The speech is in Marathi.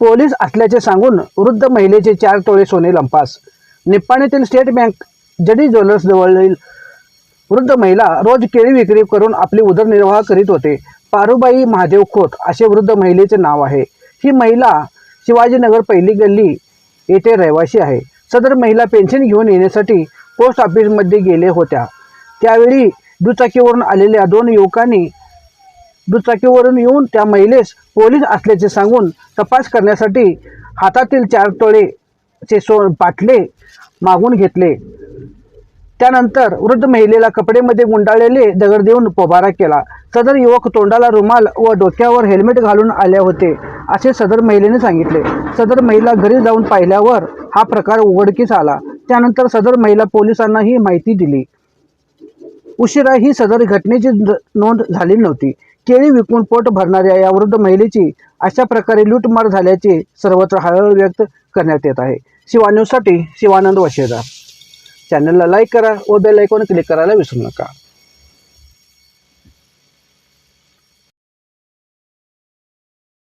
पोलीस असल्याचे सांगून वृद्ध महिलेचे चार तोळे सोने लंपास. निप्पाणीतील स्टेट बँक जडी ज्वेलर्सजवळील वृद्ध महिला रोज केळी विक्री करून आपली उदरनिर्वाह करीत होते. पारुबाई महादेव खोत असे वृद्ध महिलेचे नाव आहे. ही महिला शिवाजीनगर पहिली गल्ली येथे रहिवासी आहे. सदर महिला पेन्शन घेऊन येण्यासाठी पोस्ट ऑफिसमध्ये गेले होत्या. त्यावेळी दुचाकीवरून आलेल्या दोन युवकांनी दुचाकीवरून येऊन त्या महिलेस पोलीस असल्याचे सांगून तपास करण्यासाठी हातातील चार तोळेचे सो बाटले मागून घेतले. त्यानंतर वृद्ध महिलेला कपडेमध्ये गुंडाळलेले दगड देऊन पोबारा केला. सदर युवक तोंडाला रुमाल व डोक्यावर हेल्मेट घालून आले होते असे सदर महिलेने सांगितले. सदर महिला घरी जाऊन पाहिल्यावर हा प्रकार उघडकीस आला. त्यानंतर सदर महिला पोलिसांना ही माहिती दिली. उशिरा ही सदर घटनेची नोंद झाली नव्हती. केळी विकून पोट भरणाऱ्या या वृद्ध महिलेची अशा प्रकारे लूटमार झाल्याचे सर्वत्र हळहळ व्यक्त करण्यात येत आहे. शिवा न्यूजसाठी शिवानंद वशेदार चॅनलला लाईक करा व बेल आयकॉन क्लिक करायला विसरू नका.